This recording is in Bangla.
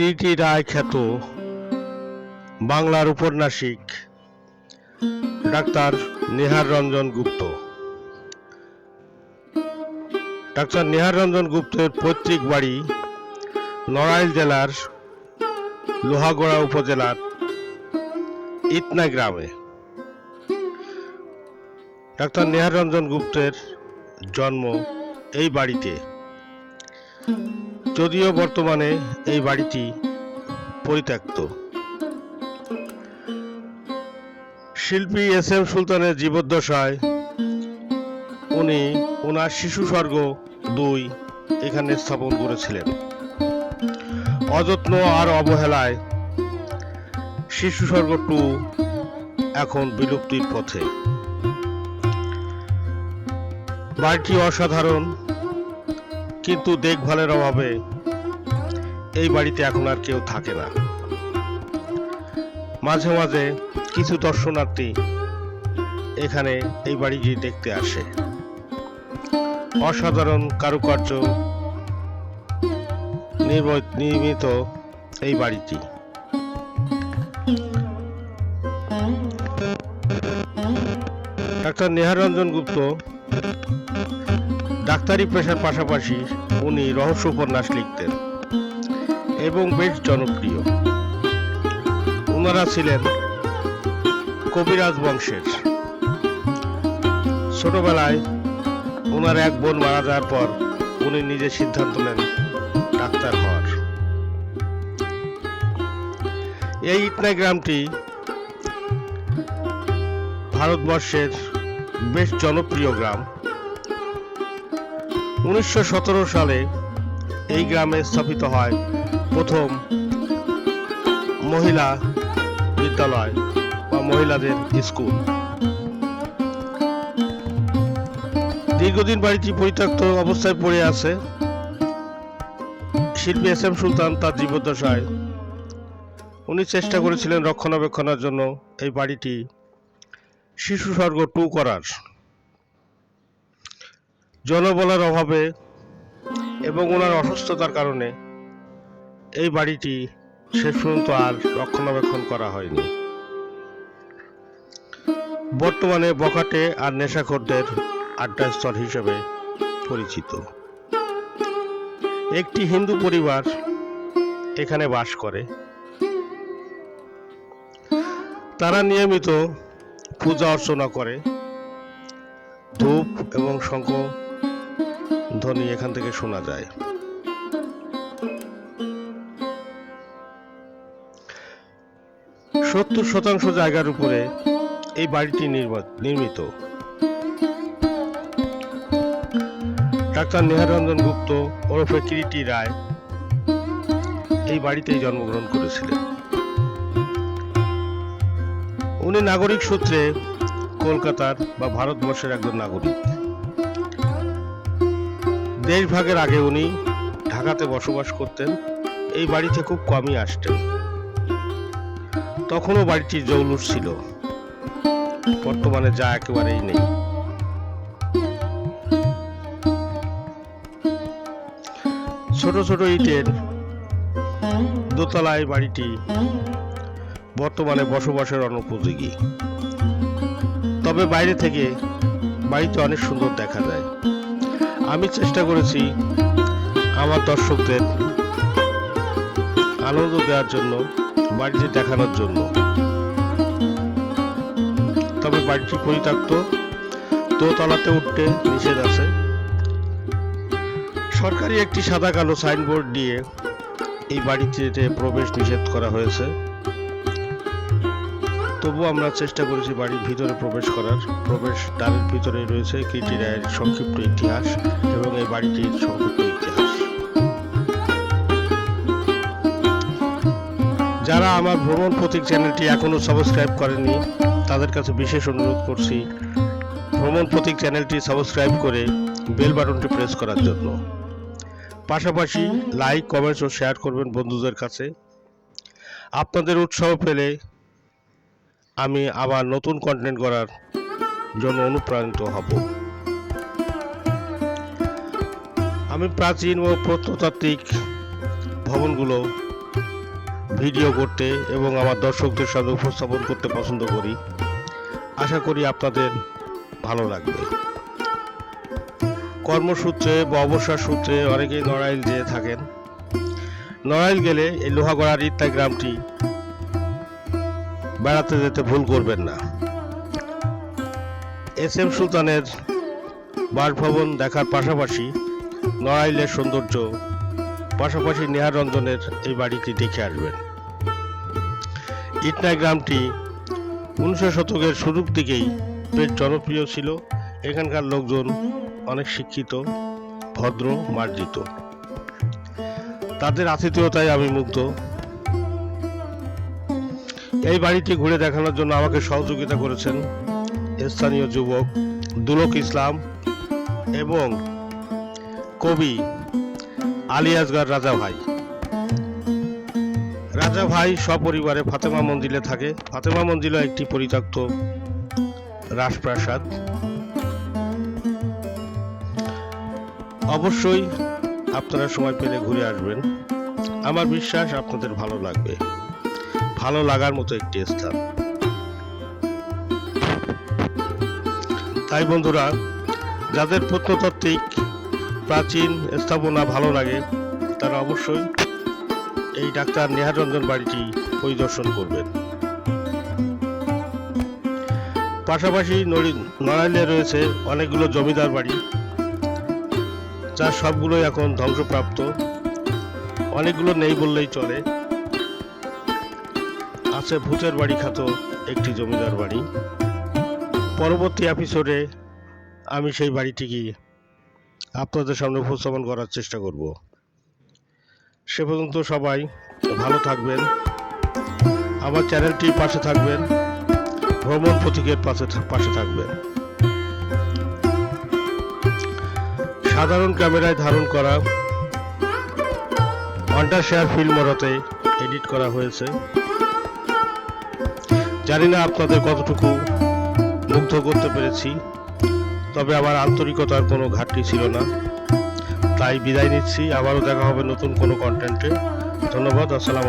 কীর্তি রায় খ্যাত বাংলার উপন্যাসিক ডাক্তার নেহার রঞ্জন গুপ্ত। ডাক্তার নেহার রঞ্জন গুপ্তের পৈতৃক বাড়ি নড়াইল জেলার লোহাগড়া উপজেলার ইতনা গ্রামে। ডাক্তার নেহার রঞ্জন গুপ্তের জন্ম এই বাড়িতে। যদিও বর্তমানে এই বাড়িটি পরিত্যক্ত। শিল্পী এস এম সুলতানের জীবদ্দশায় উনি ওনার শিশু স্বর্গ দুই এখানে স্থাপন করেছিলেন। অযত্ন আর অবহেলায় শিশু স্বর্গ টু এখন বিলুপ্তির পথে। বাড়িটি অসাধারণ কিন্তু দেখভালের অভাবে এই বাড়িতে এখন আর কেউ থাকে না। মাঝে মাঝে কিছু দর্শনার্থী এখানে এই বাড়িটি দেখতে আসে। অসাধারণ কারুকার্য নির্ম- নির্মিত এই বাড়িটি। ডাক্তার নেহার রঞ্জন গুপ্ত ডাক্তারি পেশার পাশাপাশি উনি রহস্য উপন্যাস লিখতেন এবং বেশ জনপ্রিয়। ওনারা ছিলেন কবিরাজ বংশের। ছোটবেলায় ওনার এক বোন মারা যাওয়ার পর উনি নিজে সিদ্ধান্ত নেন ডাক্তার হওয়ার। এই ইটনা গ্রামটি ভারতবর্ষের বেশ জনপ্রিয় গ্রাম। উনিশশো সতেরো সালে এই গ্রামে স্থাপিত হয় প্রথম মহিলা বিদ্যালয় বা মহিলাদের স্কুল। দীর্ঘদিন বাড়িটি পরিত্যক্ত অবস্থায় পড়ে আছে। শিল্পী এস এম সুলতান তার জীবদ্দশায়। উনি চেষ্টা করেছিলেন রক্ষণাবেক্ষণের জন্য এই বাড়িটি শিশু স্বর্গ টু করার। জনবলের অভাবে এবং ওনার অসুস্থতার কারণে এই বাড়িটি শেষ পর্যন্ত আর রক্ষণাবেক্ষণ করা হয়নি। বর্তমানে বখাটে আর নেশাখোরদের আড্ডাস্থল হিসেবে পরিচিত। একটি হিন্দু পরিবার এখানে বাস করে। তারা নিয়মিত পূজা অর্চনা করে। ধূপ এবং শঙ্খ ধ্বনি এখান থেকে শোনা যায়। সত্তর শতাংশ জায়গার উপরে এই বাড়িটি নির্মিত। ডাক্তার নেহারঞ্জন গুপ্ত ওরফে কিরিটি রায় এই বাড়িতেই জন্মগ্রহণ করেছিলেন। উনি নাগরিক সূত্রে কলকাতার বা ভারতবর্ষের একজন নাগরিক। দেশভাগের আগে উনি ঢাকাতে বসবাস করতেন, এই বাড়িতে খুব কমই আসতেন। তখনও বাড়িটি জৌলুস ছিল। বর্তমানে যা একেবারেই নেই। ছোট ছোট ইটের দোতলায় বাড়িটি বর্তমানে বসবাসের অনুপযোগী। তবে বাইরে থেকে বাড়িতে অনেক সুন্দর দেখা যায়। আমি চেষ্টা করেছি আমার দর্শকদের আনন্দ দেওয়ার জন্য বাড়িটি দেখানোর জন্য। তবে বাড়িটি পরিত্যক্ত, দোতলাতে উঠতে নিষেধ আছে। সরকারি একটি সাদা কালো সাইনবোর্ড দিয়ে এই বাড়িটিতে প্রবেশ নিষেধ করা হয়েছে। তবু আমরা চেষ্টা করেছি বাড়ির ভিতরে প্রবেশ করার। প্রবেশ দ্বারের ভিতরে রয়েছে কীর্তি রায়ের সংক্ষিপ্ত ইতিহাস এবং এই বাড়িটির সংক্ষিপ্ত ইতিহাস। যারা আমার ভ্রমণ প্রতীক চ্যানেলটি এখনও সাবস্ক্রাইব করেনি তাদের কাছে বিশেষ অনুরোধ করছি, ভ্রমণ প্রতীক চ্যানেলটি সাবস্ক্রাইব করে বেল বাটনটি প্রেস করার জন্য। পাশাপাশি লাইক, কমেন্টস ও শেয়ার করবেন বন্ধুদের কাছে। আপনাদের উৎসাহ পেলে আমি আবার নতুন কন্টেন্ট করার জন্য অনুপ্রাণিত হব। আমি প্রাচীন ও প্রত্নতাত্ত্বিক ভবনগুলো ভিডিও করতে এবং আমার দর্শকদের সাথে উপস্থাপন করতে পছন্দ করি। আশা করি আপনাদের ভালো লাগবে। কর্মসূত্রে বা অবসর সূত্রে অনেকেই নড়াইল যেয়ে থাকেন। নড়াইল গেলে এই লোহাগড়ার ইত্যাই গ্রামটি বেড়াতে যেতে ভুল করবেন না। এস এম সুলতানের বাসভবন দেখার পাশাপাশি নড়াইলের সৌন্দর্য, পাশাপাশি নেহার রঞ্জনের এই বাড়িটি দেখে আসবেন। ইটনাই গ্রামটি উনিশশো শতকের শুরুর দিকেই বেশ জনপ্রিয় ছিল। এখানকার লোকজন অনেক শিক্ষিত, ভদ্র, মার্জিত। তাদের আতিথেয়তায় আমি মুগ্ধ। এই বাড়িটি ঘুরে দেখানোর জন্য আমাকে সহযোগিতা করেছেন স্থানীয় যুবক দুলক ইসলাম এবং কবি আলী রাজা ভাই। রাজা ভাই সপরিবারে ফাতেমা মন্দিরে থাকে। ফাতেমা মন্দিরে একটি পরিত্যক্ত রাজপ্রাসাদ। অবশ্যই আপনারা সময় পেলে ঘুরে আসবেন। আমার বিশ্বাস আপনাদের ভালো লাগবে। ভালো লাগার মতো একটি স্থান। তাই বন্ধুরা, যাদের প্রত্নতাত্ত্বিক প্রাচীন স্থাপনা ভালো লাগে, তারা অবশ্যই এই ডাক্তার নেহারঞ্জন বাড়িটি পরিদর্শন করবেন। পাশাপাশি নড়ি- নড়াইলে রয়েছে অনেকগুলো জমিদার বাড়ি যার সবগুলোই এখন ধ্বংসপ্রাপ্ত। অনেকগুলো নেই বললেই চলে। আছে ভূতের বাড়ি খ্যাত একটি জমিদার বাড়ি। পরবর্তী এপিসোডে আমি সেই বাড়িটিকে আপনাদের সামনে উপস্থাপন করার চেষ্টা করব। সে পর্যন্ত সবাই ভালো থাকবেন। আমার চ্যানেলটির পাশে থাকবেন। ভ্রমণ প্রতীকের পাশে পাশে থাকবেন। সাধারণ ক্যামেরায় ধারণ করা ওয়ান্ডার শেয়ার ফিল্ম মরাতে এডিট করা হয়েছে। জানি না আপনাদের কতটুকু মুগ্ধ করতে পেরেছি, তবে আমার আন্তরিকতার কোনো ঘাটতি ছিল না। তাই বিদায় নিচ্ছি। আবারও দেখা হবে নতুন কোনো কন্টেন্টে ধন্যবাদ, আসসালাম